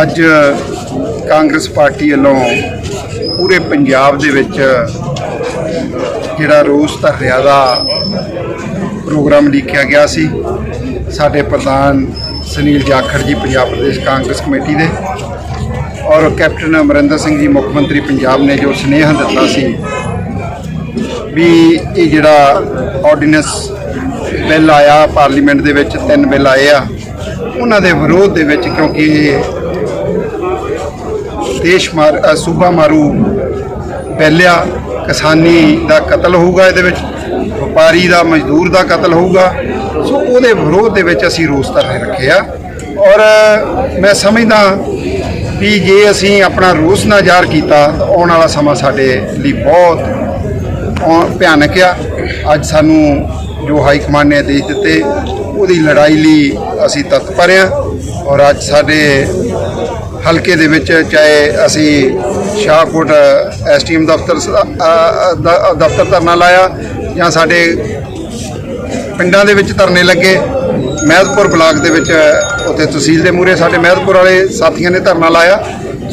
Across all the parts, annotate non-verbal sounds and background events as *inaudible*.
ਅੱਜ ਕਾਂਗਰਸ ਪਾਰਟੀ ਵੱਲੋਂ ਪੂਰੇ ਪੰਜਾਬ ਦੇ ਵਿੱਚ ਜਿਹੜਾ ਰੋਸ ਧਰਨਿਆਂ ਦਾ ਪ੍ਰੋਗਰਾਮ ਲਿਖਿਆ ਗਿਆ ਸੀ। ਸਾਡੇ ਪ੍ਰਧਾਨ ਸੁਨੀਲ ਜਾਖੜ ਜੀ ਪੰਜਾਬ ਪ੍ਰਦੇਸ਼ ਕਾਂਗਰਸ ਕਮੇਟੀ ਦੇ ਔਰ ਕੈਪਟਨ ਅਮਰਿੰਦਰ ਸਿੰਘ ਜੀ ਮੁੱਖ ਮੰਤਰੀ ਪੰਜਾਬ ਨੇ ਜੋ ਸੁਨੇਹਾ ਦਿੱਤਾ ਸੀ ਵੀ ਇਹ ਜਿਹੜਾ ਆਰਡੀਨੈਂਸ ਬਿੱਲ ਆਇਆ, ਪਾਰਲੀਮੈਂਟ ਦੇ ਵਿੱਚ ਤਿੰਨ ਬਿੱਲ ਆਏ ਆ, ਉਹਨਾਂ ਦੇ ਵਿਰੋਧ ਦੇ ਵਿੱਚ ਕਿਉਂਕਿ ਇਹ ਦੇਸ਼ ਮਾਰ ਸੂਬਾ ਮਾਰੂ ਪਹਿਲਿਆ ਕਿਸਾਨੀ ਦਾ ਕਤਲ ਹੋਊਗਾ ਇਹਦੇ ਵਿੱਚ, ਵਪਾਰੀ ਦਾ, ਮਜ਼ਦੂਰ ਦਾ ਕਤਲ ਹੋਊਗਾ। ਸੋ ਉਹਦੇ ਵਿਰੋਧ ਦੇ ਵਿੱਚ ਅਸੀਂ ਰੋਸ ਧਰਨੇ ਰੱਖੇ ਆ ਔਰ ਮੈਂ ਸਮਝਦਾ ਵੀ ਜੇ ਅਸੀਂ ਆਪਣਾ ਰੋਸ ਨਾ ਜ਼ਾਹਰ ਕੀਤਾ, ਤਾਂ ਆਉਣ ਵਾਲਾ ਸਮਾਂ ਸਾਡੇ ਲਈ ਬਹੁਤ ਔ- ਭਿਆਨਕ ਆ। ਅੱਜ ਸਾਨੂੰ ਜੋ ਹਾਈ ਕਮਾਂਡ ਨੇ ਆਦੇਸ਼ ਦਿੱਤੇ ਉਹਦੀ ਲੜਾਈ ਲਈ ਅਸੀਂ ਤਤਪਰ ਆ ਔਰ ਅੱਜ ਸਾਡੇ ਹਲਕੇ ਦੇ ਵਿੱਚ ਚਾਹੇ ਅਸੀਂ ਸ਼ਾਹਕੋਟ, ਐਸਟੀਐਮ ਦਫ਼ਤਰ, ਸ- ਅ- ਦਫ਼ਤਰ ਧਰਨਾ ਲਾਇਆ ਜਾਂ ਸਾਡੇ ਪਿੰਡਾਂ ਦੇ ਵਿੱਚ ਧਰਨੇ ਲੱਗੇ ਮਹਿਦਪੁਰ ਬਲਾਕ ਦੇ ਵਿੱਚ ਉੱਥੇ ਤਹਿਸੀਲ ਦੇ ਮੂਹਰੇ ਸਾਡੇ ਮਹਿਦਪੁਰ ਵਾਲੇ ਸਾਥੀਆਂ ਨੇ ਧਰਨਾ ਲਾਇਆ।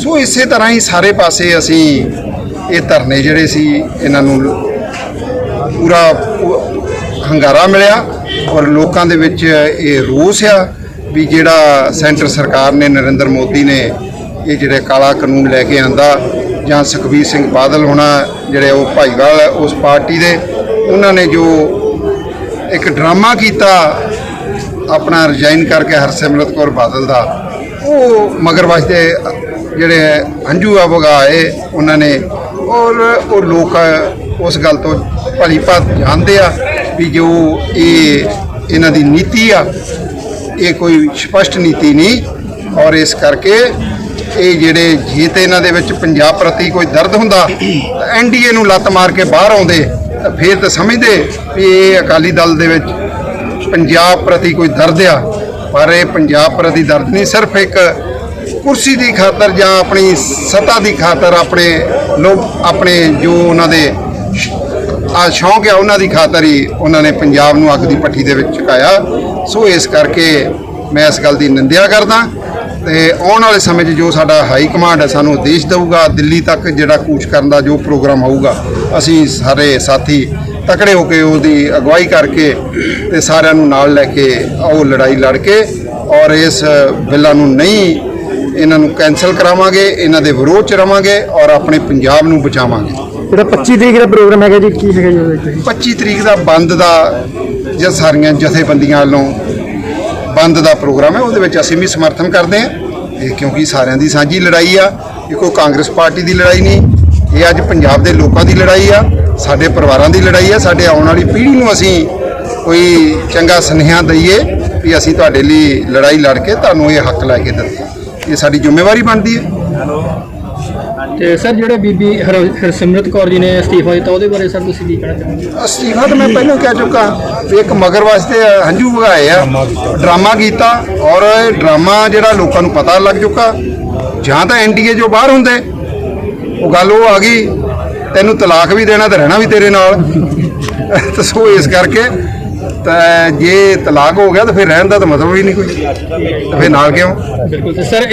ਸੋ ਇਸੇ ਤਰ੍ਹਾਂ ਹੀ ਸਾਰੇ ਪਾਸੇ ਅਸੀਂ ਇਹ ਧਰਨੇ ਜਿਹੜੇ ਸੀ, ਇਹਨਾਂ ਨੂੰ ਪੂਰਾ ਹੰਗਾਰਾ ਮਿਲਿਆ ਔਰ ਲੋਕਾਂ ਦੇ ਵਿੱਚ ਇਹ ਰੋਸ ਆ ਵੀ ਜਿਹੜਾ ਸੈਂਟਰ ਸਰਕਾਰ ਨੇ, ਨਰਿੰਦਰ ਮੋਦੀ ਨੇ ਇਹ ਜਿਹੜੇ ਕਾਲਾ ਕਾਨੂੰਨ ਲੈ ਕੇ ਆਂਦਾ ਜਾਂ ਸੁਖਬੀਰ ਸਿੰਘ ਬਾਦਲ ਹੋਣਾ ਜਿਹੜੇ ਉਹ ਭਾਈਵਾਲ ਉਸ ਪਾਰਟੀ ਦੇ, ਉਹਨਾਂ ਨੇ ਜੋ ਇੱਕ ਡਰਾਮਾ ਕੀਤਾ ਆਪਣਾ ਰਿਜ਼ਾਈਨ ਕਰਕੇ ਹਰਸਿਮਰਤ ਕੌਰ ਬਾਦਲ ਦਾ, ਉਹ ਮਗਰ ਦੇ ਜਿਹੜੇ ਹੰਝੂ ਆ ਵਗਾਏ ਉਹਨਾਂ ਨੇ ਔਰ ਉਹ ਲੋਕ ਉਸ ਗੱਲ ਤੋਂ ਭਲੀ ਭਾਤ ਜਾਣਦੇ ਆ ਵੀ ਜੋ ਇਹ ਇਹਨਾਂ ਦੀ ਨੀਤੀ ਆ, ਇਹ ਕੋਈ ਸਪਸ਼ਟ ਨੀਤੀ ਨਹੀਂ ਔਰ ਇਸ ਕਰਕੇ ਇਹ ਜਿਹੜੇ ਜੇ ਇਹਨਾਂ ਦੇ ਵਿੱਚ ਪੰਜਾਬ ਪ੍ਰਤੀ ਕੋਈ ਦਰਦ ਹੁੰਦਾ, ਤਾਂ ਐਨਡੀਏ ਨੂੰ ਲੱਤ ਮਾਰ ਕੇ ਬਾਹਰ ਆਉਂਦੇ, ਤਾਂ ਫਿਰ ਤਾਂ ਸਮਝਦੇ ਵੀ ਇਹ ਅਕਾਲੀ ਦਲ ਦੇ ਵਿੱਚ ਪੰਜਾਬ ਪ੍ਰਤੀ ਕੋਈ ਦਰਦ ਆ, ਪਰ ਇਹ ਪੰਜਾਬ ਪ੍ਰਤੀ ਦਰਦ ਨਹੀਂ, ਸਿਰਫ ਇੱਕ ਕੁਰਸੀ ਦੀ ਖਾਤਰ ਜਾਂ ਆਪਣੀ ਸੱਤਾ ਦੀ ਖਾਤਰ ਆਪਣੇ ਲੋਕ, ਆਪਣੇ ਜੋ ਉਹਨਾਂ ਦੇ ਆ ਸ਼ੌਂਕ ਆ ਉਹਨਾਂ ਦੀ ਖਾਤਰ ਹੀ ਉਹਨਾਂ ਨੇ ਪੰਜਾਬ ਨੂੰ ਅੱਗ ਦੀ ਪੱਠੀ ਦੇ ਵਿੱਚ ਚੁਕਾਇਆ। ਸੋ ਇਸ ਕਰਕੇ ਮੈਂ ਇਸ ਗੱਲ ਦੀ ਨਿੰਦਿਆ ਕਰਦਾ ਤੇ ਆਉਣ ਵਾਲੇ ਸਮੇਂ 'ਚ ਜੋ ਸਾਡਾ ਹਾਈ ਕਮਾਂਡ ਹੈ ਸਾਨੂੰ ਆਦੇਸ਼ ਦੇਊਗਾ, ਦਿੱਲੀ ਤੱਕ ਜਿਹੜਾ ਕੂਚ ਕਰਨ ਦਾ ਜੋ ਪ੍ਰੋਗਰਾਮ ਹੋਊਗਾ, ਅਸੀਂ ਸਾਰੇ ਸਾਥੀ ਤਕੜੇ ਹੋ ਕੇ ਉਹਦੀ ਅਗਵਾਈ ਕਰਕੇ ਤੇ ਸਾਰਿਆਂ ਨੂੰ ਨਾਲ ਲੈ ਕੇ ਉਹ ਲੜਾਈ ਲੜ ਕੇ ਔਰ ਇਸ ਬਿੱਲਾਂ ਨੂੰ ਨਹੀਂ ਇਹਨਾਂ ਨੂੰ ਕੈਨਸਲ ਕਰਾਵਾਂਗੇ, ਇਹਨਾਂ ਦੇ ਵਿਰੋਧ 'ਚ ਰਵਾਂਗੇ ਔਰ ਆਪਣੇ ਪੰਜਾਬ ਨੂੰ ਬਚਾਵਾਂਗੇ। ਜਿਹੜਾ 25 ਤਰੀਕ ਦਾ ਪ੍ਰੋਗਰਾਮ ਹੈਗਾ ਜੀ, ਕੀ ਹੈਗਾ ਜੀ ਉਹਦੇ 25 ਤਰੀਕ ਦਾ ਬੰਦ ਦਾ ਜਾਂ ਸਾਰੀਆਂ ਜਥੇਬੰਦੀਆਂ ਵੱਲੋਂ ਬੰਦ ਦਾ ਪ੍ਰੋਗਰਾਮ ਹੈ, ਉਹਦੇ ਵਿੱਚ ਅਸੀਂ ਵੀ ਸਮਰਥਨ ਕਰਦੇ ਹਾਂ। ਇਹ ਕਿਉਂਕਿ ਸਾਰਿਆਂ ਦੀ ਸਾਂਝੀ ਲੜਾਈ ਆ ਇਹ ਕੋਈ ਕਾਂਗਰਸ ਪਾਰਟੀ ਦੀ ਲੜਾਈ ਨਹੀਂ, ਇਹ ਅੱਜ ਪੰਜਾਬ ਦੇ ਲੋਕਾਂ ਦੀ ਲੜਾਈ ਆ, ਸਾਡੇ ਪਰਿਵਾਰਾਂ ਦੀ ਲੜਾਈ ਆ, ਸਾਡੇ ਆਉਣ ਵਾਲੀ ਪੀੜ੍ਹੀ ਨੂੰ ਅਸੀਂ ਕੋਈ ਚੰਗਾ ਸੁਨੇਹਾ ਦਈਏ ਵੀ ਅਸੀਂ ਤੁਹਾਡੇ ਲਈ ਲੜਾਈ ਲੜ ਕੇ ਤੁਹਾਨੂੰ ਇਹ ਹੱਕ ਲੈ ਕੇ ਦਿੱਤਾ। ਇਹ ਸਾਡੀ ਜ਼ਿੰਮੇਵਾਰੀ ਬਣਦੀ ਹੈ। ਤੇ ਸਰ ਜਿਹੜੇ ਬੀਬੀ ਹਰ- ਹਰਸਿਮਰਤ ਕੌਰ ਜੀ ਨੇ ਅਸਤੀਫਾ ਦਿੱਤਾ ਉਹਦੇ ਬਾਰੇ ਸਰ ਤੁਸੀਂ ਕੀ ਕਹਿਣਾ ਚਾਹੁੰਦੇ ਅਸਤੀਫਾ ਤਾਂ ਮੈਂ ਪਹਿਲਾਂ ਕਹਿ ਚੁੱਕਾ ਵੀ ਇੱਕ ਮਗਰ ਵਾਸਤੇ ਹੰਝੂ ਵਗਾਏ ਆ ਡਰਾਮਾ ਕੀਤਾ ਔਰ ਇਹ ਡਰਾਮਾ ਜਿਹੜਾ ਲੋਕਾਂ ਨੂੰ ਪਤਾ ਲੱਗ ਚੁੱਕਾ ਜਾਂ ਤਾਂ ਐਨਡੀਏ ਜੋ ਬਾਹਰ ਹੁੰਦੇ। ਉਹ ਗੱਲ ਉਹ ਆ ਗਈ ਤੈਨੂੰ ਤਲਾਕ ਵੀ ਦੇਣਾ ਤੇ ਰਹਿਣਾ ਵੀ ਤੇਰੇ ਨਾਲ। *laughs* ਤਾਂ ਸੋ ਇਸ ਕਰਕੇ ਤਾਂ ਜੇ ਤਲਾਕ ਹੋ ਗਿਆ ਤਾਂ ਫਿਰ ਰਹਿਣ ਦਾ ਤਾਂ ਮਤਲਬ ਹੀ ਨਹੀਂ ਕੋਈ। ਤਾਂ ਫਿਰ ਨਾਲ ਕਿਉਂ? ਬਿਲਕੁਲ ਤੇ ਸਰ